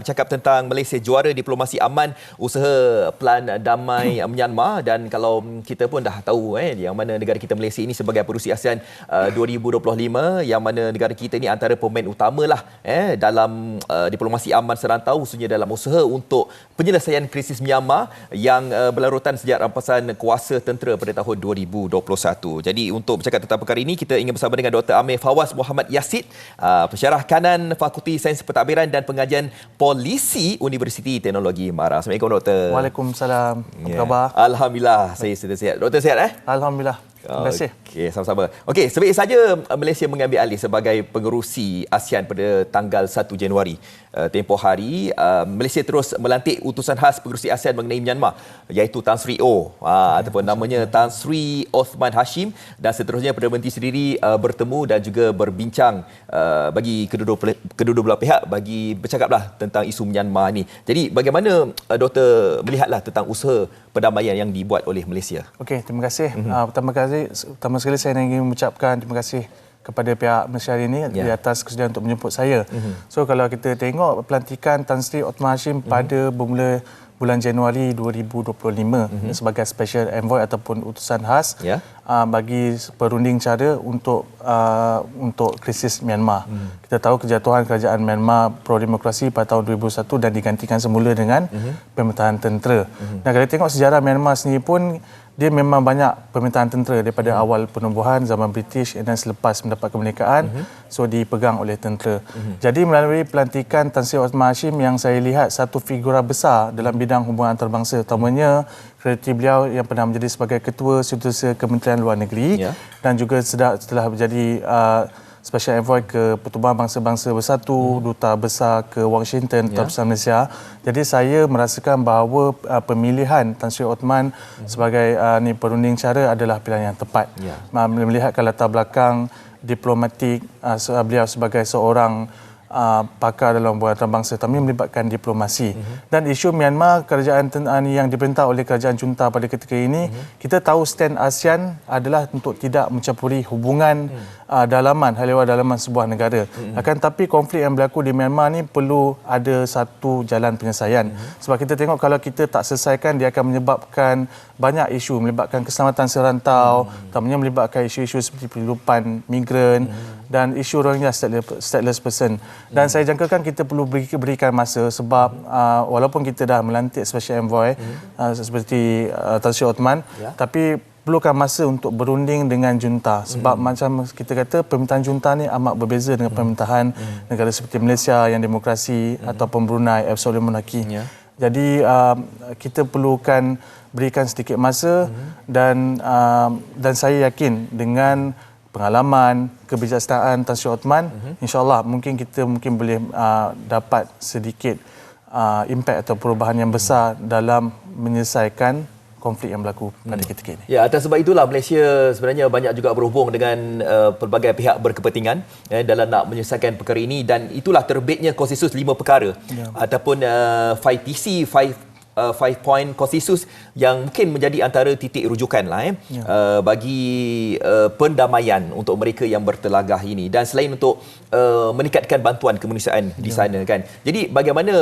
bercakap tentang Malaysia juara diplomasi aman usaha pelan damai Myanmar dan kalau kita pun dah tahu eh yang mana negara kita Malaysia ini sebagai perusi ASEAN uh, 2025 yang mana negara kita ini antara pemain utamalah eh dalam uh, diplomasi aman serantau khususnya dalam usaha untuk penyelesaian krisis Myanmar yang uh, berlarutan sejak rampasan kuasa tentera pada tahun 2021. Jadi untuk bercakap tentang perkara ini kita ingin bersama dengan Dr. Amir Fawaz Muhammad Yasid, uh, pensyarah kanan Fakulti Sains Pentadbiran dan Pengajian Polisi Universiti Teknologi Mara. Assalamualaikum doktor. Waalaikumsalam. Apa Ya. khabar? Alhamdulillah saya sihat. Doktor sihat eh? Alhamdulillah. Terima kasih. Okey, sama-sama. Okey, sebaik saja uh, Malaysia mengambil alih sebagai pengerusi ASEAN pada tanggal 1 Januari. Uh, tempoh hari, uh, Malaysia terus melantik utusan khas pengerusi ASEAN mengenai Myanmar iaitu Tan Sri O uh, ataupun namanya Tan Sri Osman Hashim dan seterusnya Perdana Menteri sendiri uh, bertemu dan juga berbincang uh, bagi kedua-dua kedua-dua belah pihak bagi bercakaplah tentang isu Myanmar ni. Jadi bagaimana uh, doktor melihatlah tentang usaha perdamaian yang dibuat oleh Malaysia? Okey, terima kasih. Mhm. Uh, pertama kali pertama sekali saya ingin mengucapkan terima kasih kepada pihak Malaysia hari ini Ya. di atas kesediaan untuk menjemput saya. So kalau kita tengok pelantikan Tan Sri Osman Hashim pada bermula bulan Januari 2025 sebagai special envoy ataupun utusan khas Ya. uh, bagi perunding cara untuk uh, untuk krisis Myanmar. Mhm. Kita tahu kejatuhan kerajaan Myanmar pro demokrasi pada tahun 2001 dan digantikan semula dengan Mhm. pemerintahan tentera. Dan kalau tengok sejarah Myanmar sendiri pun dia memang banyak pemerintahan tentera daripada awal penubuhan zaman British dan selepas mendapat kemerdekaan so dipegang oleh tentera. Jadi melalui pelantikan Tan Sri Osman Hashim yang saya lihat satu figura besar dalam bidang hubungan antarabangsa utamanya kreatif beliau yang pernah menjadi sebagai ketua Setiausaha Kementerian Luar Negeri Ya. dan juga setelah, setelah menjadi uh, Special Envoy ke Pertubuhan Bangsa-Bangsa Bersatu, Duta Besar ke Washington, Duta Ya. Besar Malaysia. Jadi saya merasakan bahawa uh, pemilihan Tan Sri Osman sebagai uh, ni perunding cara adalah pilihan yang tepat. Ya. Uh, Melihatkan latar belakang diplomatik uh, beliau sebagai seorang uh, pakar dalam hubungan antarabangsa tapi melibatkan diplomasi. Dan isu Myanmar kerajaan ten- yang diperintah oleh kerajaan junta pada ketika ini, kita tahu stand ASEAN adalah untuk tidak mencampuri hubungan uh, dalaman hal ehwal dalaman sebuah negara. Akan tapi konflik yang berlaku di Myanmar ni perlu ada satu jalan penyelesaian. Sebab kita tengok kalau kita tak selesaikan dia akan menyebabkan banyak isu melibatkan keselamatan serantau, utamanya melibatkan isu-isu seperti penyeludupan migran dan isu Rohingya stateless, stateless person. Dan saya jangkakan kita perlu beri, berikan masa sebab uh, walaupun kita dah melantik special envoy uh, seperti uh, Tan Sri Othman Ya. tapi perlukan masa untuk berunding dengan junta sebab Hmm. macam kita kata pemerintahan junta ni amat berbeza dengan pemerintahan negara seperti Malaysia yang demokrasi ataupun Brunei absolute monarki. Ya. Jadi uh, kita perlukan berikan sedikit masa dan uh, dan saya yakin dengan pengalaman kebijaksanaan Tan Sri Othman insyaallah mungkin kita mungkin boleh uh, dapat sedikit uh, impact atau perubahan yang besar dalam menyelesaikan konflik yang berlaku pada ketika ini. Ya, atas sebab itulah Malaysia sebenarnya banyak juga berhubung dengan uh, pelbagai pihak berkepentingan eh, dalam nak menyelesaikan perkara ini dan itulah terbitnya konsensus lima perkara Ya. ataupun uh, 5PC, 5 Uh, five point konsensus yang mungkin menjadi antara titik rujukan lah eh, Ya. uh, bagi uh, pendamaian untuk mereka yang bertelagah ini dan selain untuk uh, meningkatkan bantuan kemanusiaan di Ya. sana kan. Jadi bagaimana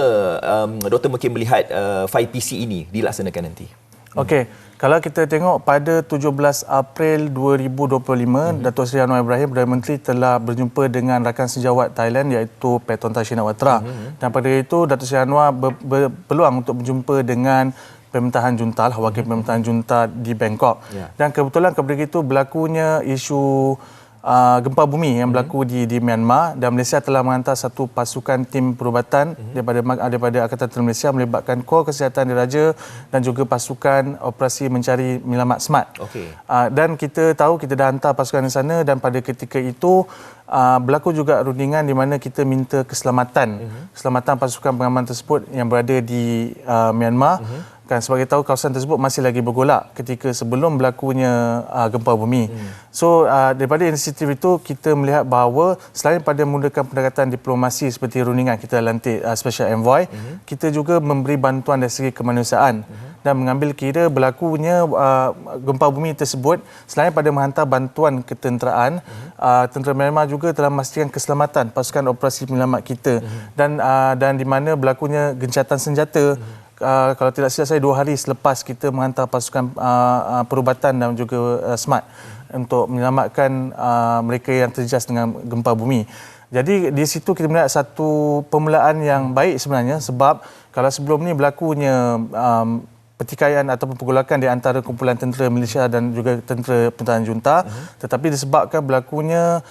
um, doktor mungkin melihat uh, 5PC ini dilaksanakan nanti? Okey, kalau kita tengok pada 17 April 2025, mm-hmm. Datuk Seri Anwar Ibrahim Perdana Menteri telah berjumpa dengan rakan sejawat Thailand iaitu Paton Shinawatra. Mm-hmm. Dan pada itu Datuk Seri Anwar ber, ber, berpeluang untuk berjumpa dengan pemerintahan junta lah, wakil pemerintahan junta di Bangkok. Ya. Dan kebetulan kepada itu berlakunya isu uh, gempa bumi yang berlaku di di Myanmar dan Malaysia telah mengantar satu pasukan tim perubatan daripada daripada Angkatan Tentera Malaysia melibatkan Kor Kesihatan Diraja dan juga pasukan operasi mencari menyelamat SMART. Okey. Uh, dan kita tahu kita dah hantar pasukan di sana dan pada ketika itu uh, berlaku juga rundingan di mana kita minta keselamatan. Keselamatan pasukan pengaman tersebut yang berada di uh, Myanmar kan sebagai tahu kawasan tersebut masih lagi bergolak ketika sebelum berlakunya uh, gempa bumi. So uh, daripada inisiatif itu kita melihat bahawa selain pada menggunakan pendekatan diplomasi seperti rundingan kita lantik uh, special envoy, kita juga memberi bantuan dari segi kemanusiaan dan mengambil kira berlakunya uh, gempa bumi tersebut selain pada menghantar bantuan ketenteraan uh, tentera Myanmar juga telah memastikan keselamatan pasukan operasi penyelamat kita dan uh, dan di mana berlakunya gencatan senjata Uh, kalau tidak silap saya dua hari selepas kita menghantar pasukan uh, uh, perubatan dan juga uh, SMART untuk menyelamatkan uh, mereka yang terjejas dengan gempa bumi. Jadi di situ kita melihat satu permulaan yang baik sebenarnya sebab kalau sebelum ni berlakunya um, pertikaian ataupun pergolakan di antara kumpulan tentera Malaysia dan juga tentera pertahanan junta uh-huh. tetapi disebabkan berlakunya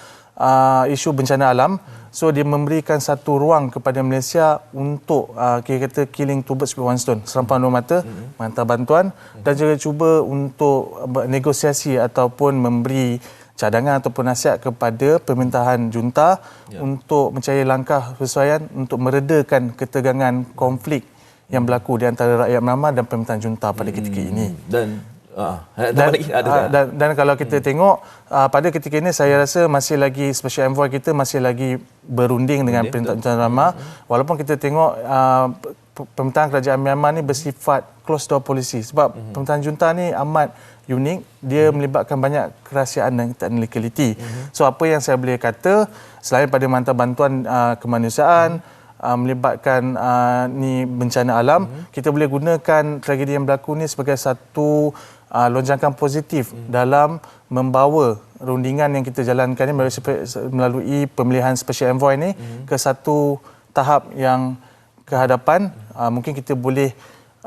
uh, isu bencana alam so dia memberikan satu ruang kepada Malaysia untuk uh, kira kata killing two birds with one stone serampan dua mata uh-huh. menghantar bantuan dan juga cuba untuk negosiasi ataupun memberi cadangan ataupun nasihat kepada pemerintahan junta ya. untuk mencari langkah persesuaian untuk meredakan ketegangan konflik yang berlaku di antara rakyat Myanmar dan pemerintahan junta pada ketika hmm. ini. Dan uh, dan, uh, dan, dan kalau kita hmm. tengok uh, pada ketika ini saya rasa masih lagi special envoy kita masih lagi berunding dengan pemerintahan junta Myanmar hmm. walaupun kita tengok uh, pemerintahan kerajaan Myanmar ni bersifat close door policy sebab hmm. pemerintahan junta ni amat unik dia hmm. melibatkan banyak kerahsiaan dan technicality. Hmm. So apa yang saya boleh kata selain pada mantap bantuan uh, kemanusiaan hmm uh, melibatkan uh, ni bencana alam mm-hmm. kita boleh gunakan tragedi yang berlaku ni sebagai satu uh, lonjakan positif mm-hmm. dalam membawa rundingan yang kita jalankan ni melalui, melalui pemilihan special envoy ni mm-hmm. ke satu tahap yang ke hadapan mm-hmm. uh, mungkin kita boleh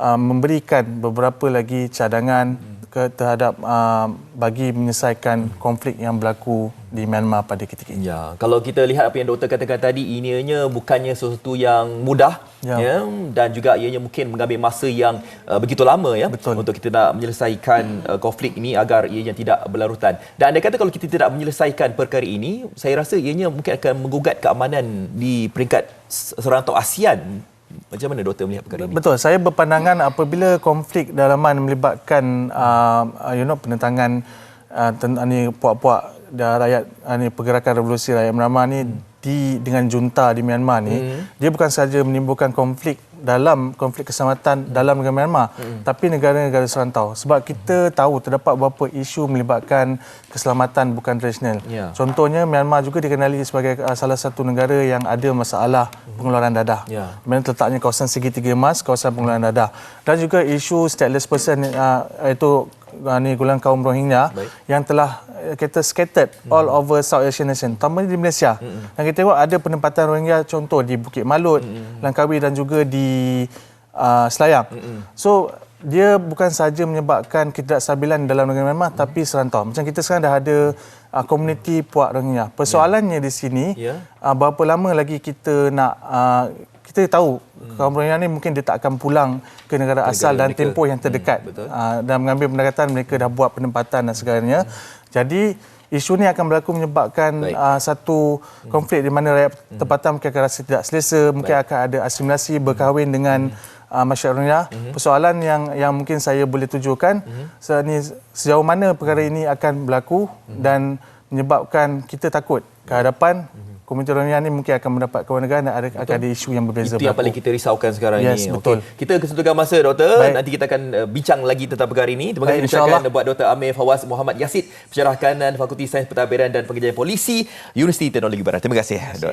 uh, memberikan beberapa lagi cadangan mm-hmm ke terhadap uh, bagi menyelesaikan konflik yang berlaku di Myanmar pada ketika ini. Ya, kalau kita lihat apa yang doktor katakan tadi, ininya bukannya sesuatu yang mudah ya. ya dan juga ianya mungkin mengambil masa yang uh, begitu lama ya Betul. untuk kita nak menyelesaikan uh, konflik ini agar ianya tidak berlarutan. Dan anda kata kalau kita tidak menyelesaikan perkara ini, saya rasa ianya mungkin akan menggugat keamanan di peringkat serantau ASEAN macam mana doktor melihat perkara ini? Betul. Saya berpandangan apabila konflik dalaman melibatkan uh, you know penentangan uh, ten, ni puak-puak dan rakyat uh, ni pergerakan revolusi rakyat Myanmar ni hmm. di dengan junta di Myanmar ni hmm. dia bukan saja menimbulkan konflik dalam konflik keselamatan hmm. dalam negara Myanmar hmm. tapi negara-negara serantau sebab kita hmm. tahu terdapat beberapa isu melibatkan keselamatan bukan tradisional. Yeah. Contohnya Myanmar juga dikenali sebagai uh, salah satu negara yang ada masalah hmm. pengeluaran dadah. Yeah. Mana terletaknya kawasan segitiga emas, kawasan pengeluaran dadah dan juga isu stateless person uh, iaitu uh, ni golongan kaum Rohingya Baik. yang telah uh, kita scattered hmm. all over South Asian nation, terutamanya di Malaysia. Hmm. Dan kita tengok ada penempatan Rohingya contoh di Bukit Malut, hmm. Langkawi dan juga di uh, Selayang. Hmm. So dia bukan saja menyebabkan ketidakstabilan dalam negara Myanmar hmm. tapi serantau. Macam kita sekarang dah ada uh, komuniti puak Rohingya. Persoalannya yeah. di sini yeah. uh, berapa lama lagi kita nak uh, kita tahu hmm. kaum Rohingya ni mungkin dia tak akan pulang ke negara, negara asal dan tempoh yang terdekat hmm, uh, dan mengambil pendekatan mereka dah buat penempatan dan segalanya. Hmm. Jadi isu ni akan berlaku menyebabkan uh, satu hmm. konflik di mana rakyat hmm. tempatan mungkin akan rasa tidak selesa, mungkin akan ada asimilasi berkahwin hmm. dengan uh, masyarakat Rohingya. Hmm. Persoalan yang yang mungkin saya boleh tujukan hmm. se- sejauh mana perkara ini akan berlaku hmm. dan menyebabkan kita takut ke hadapan hmm komuniti Rohingya ni mungkin akan mendapat kewarganegaraan dan ada, akan ada isu yang berbeza. Itu yang paling kita risaukan sekarang yes, ini. Betul. Okay. Kita kesentukan masa doktor. Baik. Nanti kita akan uh, bincang lagi tentang perkara ini. Terima kasih ucapkan buat Dr. Amir Fawaz Muhammad Yasid, pencerah kanan Fakulti Sains Pentadbiran dan Pengajian Polisi Universiti Teknologi Barat. Terima kasih. Terima kasih.